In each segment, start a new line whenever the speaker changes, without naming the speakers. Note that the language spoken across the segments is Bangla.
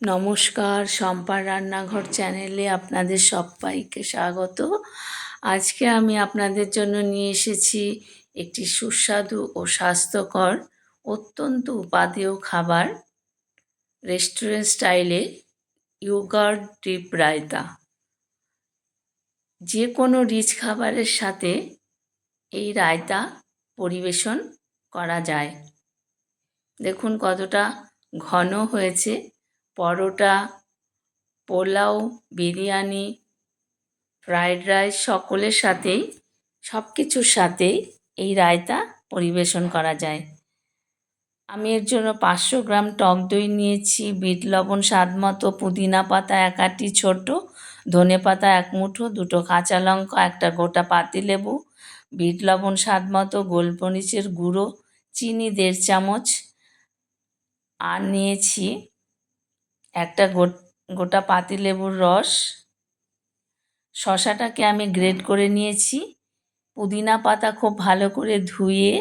নমস্কার, শম্পার রান্নাঘর চ্যানেলে আপনাদের সবাইকে স্বাগত। আজকে আমি আপনাদের জন্য নিয়ে এসেছি একটি সুস্বাদু ও স্বাস্থ্যকর, অত্যন্ত উপাদেয় খাবার রেস্টুরেন্ট স্টাইলে ইয়োগার্ট ডিপ রায়তা। যে কোনো রিচ খাবারের সাথে এই রায়তা পরিবেশন করা যায়। দেখুন কতটা ঘন হয়েছে। পরোটা, পোলাও, বিরিয়ানি ফ্রায়েড রাইস সকলের সাথেই সব কিছুর সাথেই এই রায়তা পরিবেশন করা যায়। আমি এর জন্য পাঁচশো গ্রাম টক দই নিয়েছি, বিট লবণ স্বাদ মতো, পুদিনা পাতা এক আটি ছোটো, ধনে পাতা এক মুঠো, দুটো কাঁচা লঙ্কা, একটা গোটা পাতিলেবু বিট লবণ স্বাদ মতো, গোলমরিচের গুঁড়ো, চিনি দেড় চামচ, আর নিয়েছি একটা গোটা পাতিলেবুর রস। শশাটাকে আমি গ্রেট করে নিয়েছি। পুদিনা পাতা খুব ভালো করে ধুয়ে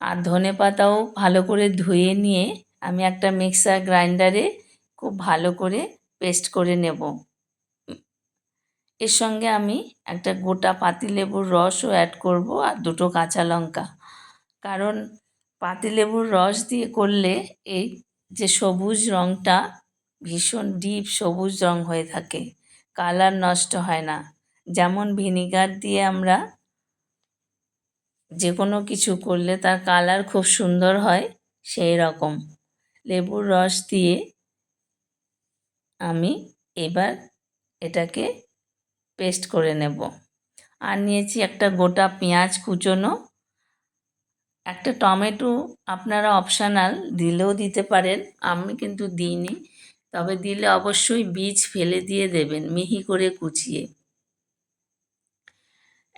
আর ধনে পাতাও ভালো করে ধুয়ে নিয়ে আমি একটা মিক্সার গ্রাইন্ডারে খুব ভালো করে পেস্ট করে নেব। এর সঙ্গে আমি একটা গোটা পাতিলেবুর রসও অ্যাড করব আর দুটো কাঁচা লঙ্কা। কারণ পাতিলেবুর রস দিয়ে করলে এই যে সবুজ রঙটা ভীষণ ডিপ সবুজ রং হয়ে থাকে। কালার নষ্ট হয় না। যেমন ভিনিগার দিয়ে আমরা যে কোনো কিছু করলে তার কালার খুব সুন্দর হয়, সেই রকম। লেবুর রস দিয়ে আমি এবার এটাকে পেস্ট করে নেব। আর নিয়েছি একটা গোটা পেঁয়াজ কুচোনো একটা টমেটো আপনারা অপশানাল দিলেও দিতে পারেন, আমি কিন্তু দিইনি। তবে দিলে অবশ্যই বীজ ফেলে দিয়ে দেবেন, মিহি করে কুচিয়ে।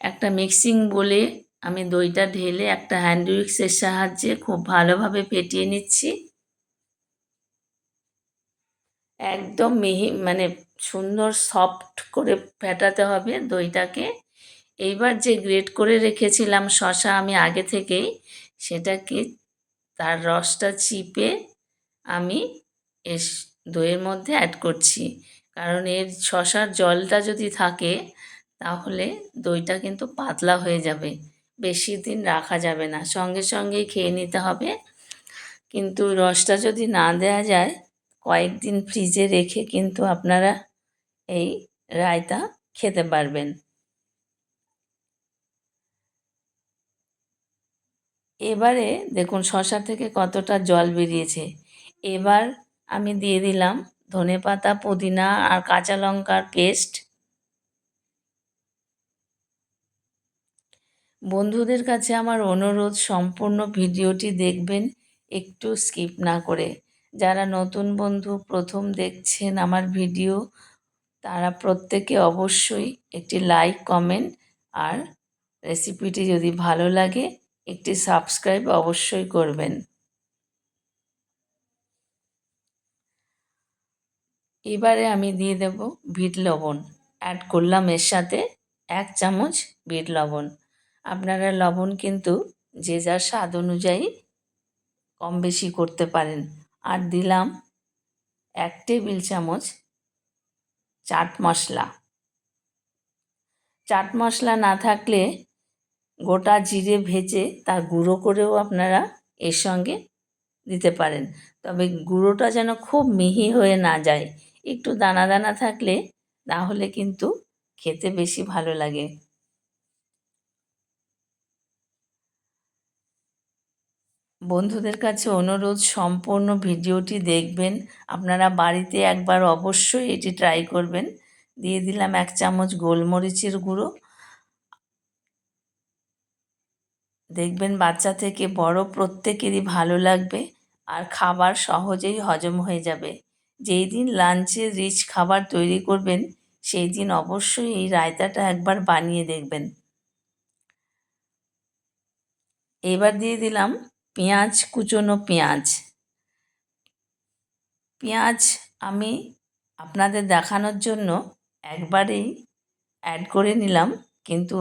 একটা মিক্সিং বলে আমি দইটা ঢেলে একটা হ্যান্ড উইক্সের সাহায্যে খুব ভালোভাবে ফেটিয়ে নিচ্ছি। একদম মিহি মানে সুন্দর সফট করে ফেটাতে হবে দইটাকে। এইবার যে গ্রেট করে রেখেছিলাম শশা আমি আগে থেকেই সেটাকে তার রসটা চিপে আমি এস, দইয়ের মধ্যে অ্যাড করছি। কারণ এর শশার জলটা যদি থাকে, তাহলে দইটা কিন্তু পাতলা হয়ে যাবে। বেশি দিন রাখা যাবে না। সঙ্গে সঙ্গেই খেয়ে নিতে হবে। কিন্তু রসটা যদি না দেওয়া যায়, কয়েকদিন ফ্রিজে রেখে কিন্তু আপনারা এই রায়তা খেতে পারবেন। এবারে দেখুন শশা থেকে কতটা জল বেরিয়েছে। এবার আমি দিয়ে দিলাম ধনে পাতা, পুদিনা আর কাঁচা লঙ্কার পেস্ট। বন্ধুদের কাছে আমার অনুরোধ, সম্পূর্ণ ভিডিওটি দেখবেন, একটু স্কিপ না করে। যারা নতুন বন্ধু, প্রথম দেখছেন আমার ভিডিও, তারা প্রত্যেকে অবশ্যই একটি লাইক, কমেন্ট আর রেসিপিটি যদি ভালো লাগে একটি সাবস্ক্রাইব অবশ্যই করবেন। এবারে আমি দিয়ে দেব বিট লবণ। অ্যাড করলাম এর সাথে এক চামচ বিট লবণ। আপনারা লবণ কিন্তু যে যার স্বাদ অনুযায়ী কম বেশি করতে পারেন। আর দিলাম এক টেবিল চামচ চাট মশলা। চাট মশলা না থাকলে গোটা জিরে ভেজে তা গুঁড়ো করেও আপনারা এর সঙ্গে দিতে পারেন। তবে গুঁড়োটা যেন খুব মিহি হয়ে না যায়, একটু দানা দানা থাকলে তাহলে কিন্তু খেতে বেশি ভালো লাগে। বন্ধুদের কাছে অনুরোধ, সম্পূর্ণ ভিডিওটি দেখবেন। আপনারা বাড়িতে একবার অবশ্যই এটি ট্রাই করবেন। দিয়ে দিলাম এক চামচ গোলমরিচের গুঁড়ো। দেখবেন বাচ্চা থেকে বড় প্রত্যেকেরই ভালো লাগবে আর খাবার সহজেই হজম হয়ে যাবে। যেই দিন লাঞ্চে রিচ খাবার তৈরি করবেন, সেই দিন অবশ্যই এই রায়তাটা একবার বানিয়ে দেখবেন। এবার দিয়ে দিলাম পেঁয়াজ, কুচোনো পেঁয়াজ। পেঁয়াজ আমি আপনাদের দেখানোর জন্য একবারেই অ্যাড করে নিলাম, কিন্তু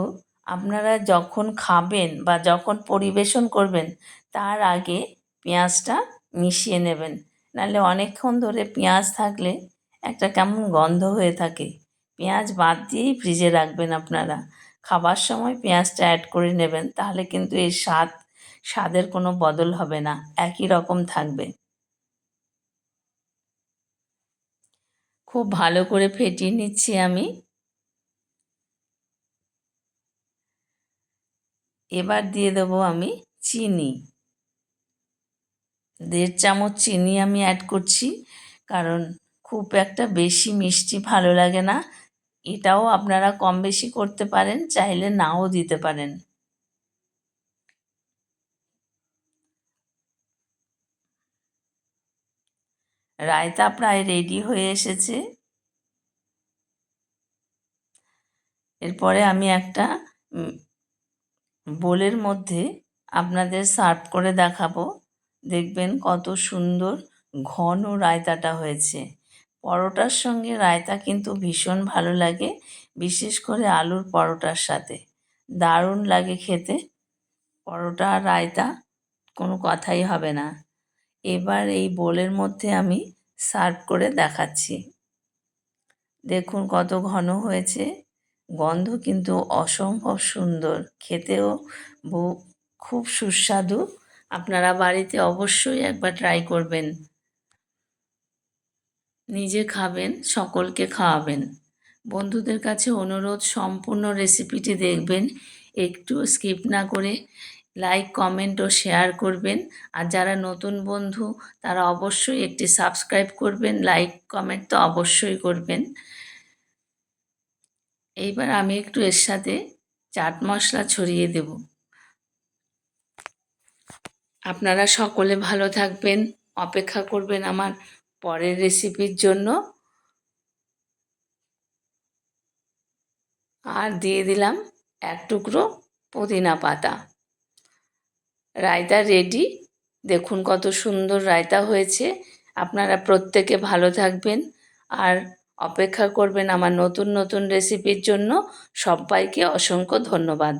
আপনারা যখন খাবেন বা যখন পরিবেশন করবেন, তার আগে পেঁয়াজটা মিশিয়ে নেবেন। নাহলে অনেকক্ষণ ধরে পেঁয়াজ থাকলে একটা কেমন গন্ধ হয়ে থাকে। পেঁয়াজ বাদ দিয়েই ফ্রিজে রাখবেন আপনারা। খাবার সময় পেঁয়াজটা অ্যাড করে নেবেন, তাহলে কিন্তু এর স্বাদ, স্বাদের কোনো বদল হবে না। একই রকম থাকবে। খুব ভালো করে ফেটিয়ে নিচ্ছি আমি। এবার দিয়ে দেবো আমি চিনি। দেড় চামচ চিনি আমি অ্যাড করছি, কারণ খুব একটা বেশি মিষ্টি ভালো লাগে না। এটাও আপনারা কম বেশি করতে পারেন, চাইলে নাও দিতে পারেন। রায়তা প্রায় রেডি হয়ে এসেছে। এরপরে আমি একটা বোলের মধ্যে আপনাদের সার্ভ করে দেখাবো। দেখবেন কত সুন্দর ঘন রায়তাটা হয়েছে। পরোটার সঙ্গে রায়তা কিন্তু ভীষণ ভালো লাগে, বিশেষ করে আলুর পরোটার সাথে। দারুণ লাগে খেতে। পরোটা আর রায়তা কোনো কথাই হবে না। এবার এই বোলের মধ্যে আমি সার্ভ করে দেখাচ্ছি। দেখুন কত ঘন হয়েছে। গন্ধ কিন্তু অসম্ভব সুন্দর। খেতেও খুব সুস্বাদু। আপনারা বাড়িতে অবশ্যই একবার ট্রাই করবেন। নিজে খাবেন, সকলকে খাওয়াবেন। বন্ধুদের কাছে অনুরোধ, সম্পূর্ণ রেসিপিটি দেখবেন। একটু স্কিপ না করে লাইক কমেন্ট ও শেয়ার করবেন। আর যারা নতুন বন্ধু, তারা অবশ্যই একটি সাবস্ক্রাইব করবেন। লাইক কমেন্ট তো অবশ্যই করবেন। এইবার আমি একটু এর সাথে চাট মশলা ছড়িয়ে দেব। আপনারা সকলে ভালো থাকবেন, অপেক্ষা করবেন আমার পরের রেসিপির জন্য। আর দিয়ে দিলাম এক টুকরো পুদিনা পাতা। রায়তা রেডি দেখুন কত সুন্দর রায়তা হয়েছে। আপনারা প্রত্যেকে ভালো থাকবেন। আর অপেক্ষা করবেন আমার নতুন নতুন রেসিপির জন্য সবাইকে অসংখ্য ধন্যবাদ।